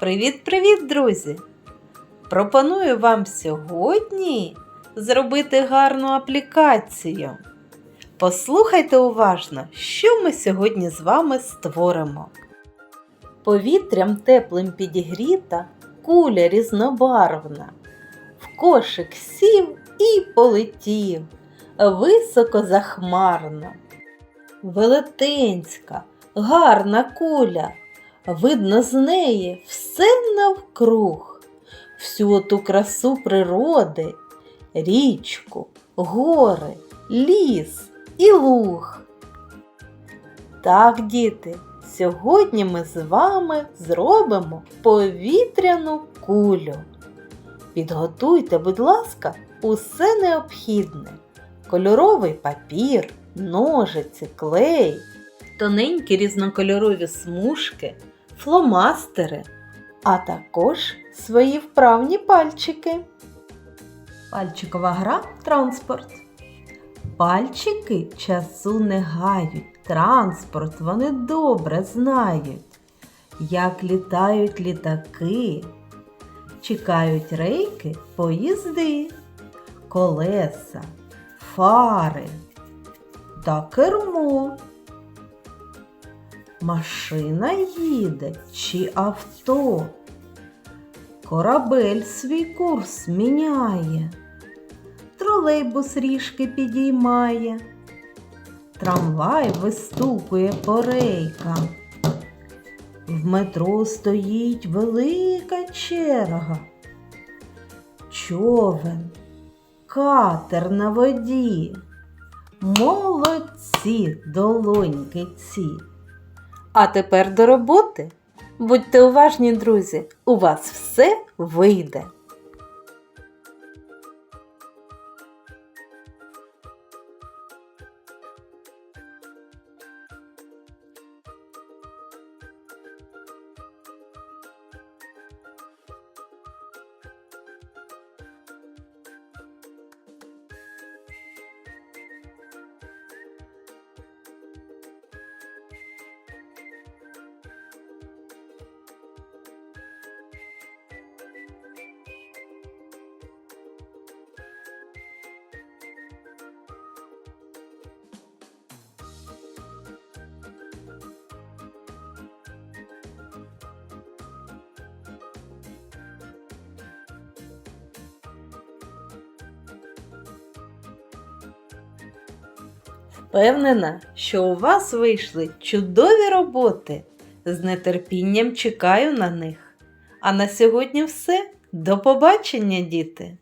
Привіт-привіт, друзі! Пропоную вам сьогодні зробити гарну аплікацію. Послухайте уважно, що ми сьогодні з вами створимо. Повітрям теплим підігріта куля різнобарвна. В кошик сів і полетів високо захмарно. Велетенська, гарна куля. Видно з неї все навкруг, всю ту красу природи, річку, гори, ліс і луг. Так, діти, сьогодні ми з вами зробимо повітряну кулю. Підготуйте, будь ласка, усе необхідне: кольоровий папір, ножиці, клей, тоненькі різнокольорові смужки, фломастери, а також свої вправні пальчики. Пальчикова гра транспорт. Пальчики часу не гають, транспорт вони добре знають. Як літають літаки, чекають рейки поїзди, колеса, фари та кермо. Машина їде чи авто? Корабель свій курс міняє, тролейбус ріжки підіймає, трамвай вистукує по рейкам. В метро стоїть велика черга. Човен, катер на воді. Молодці, долоньки ці. А тепер до роботи. Будьте уважні, друзі, у вас все вийде. Впевнена, що у вас вийшли чудові роботи. З нетерпінням чекаю на них. А на сьогодні все. До побачення, діти!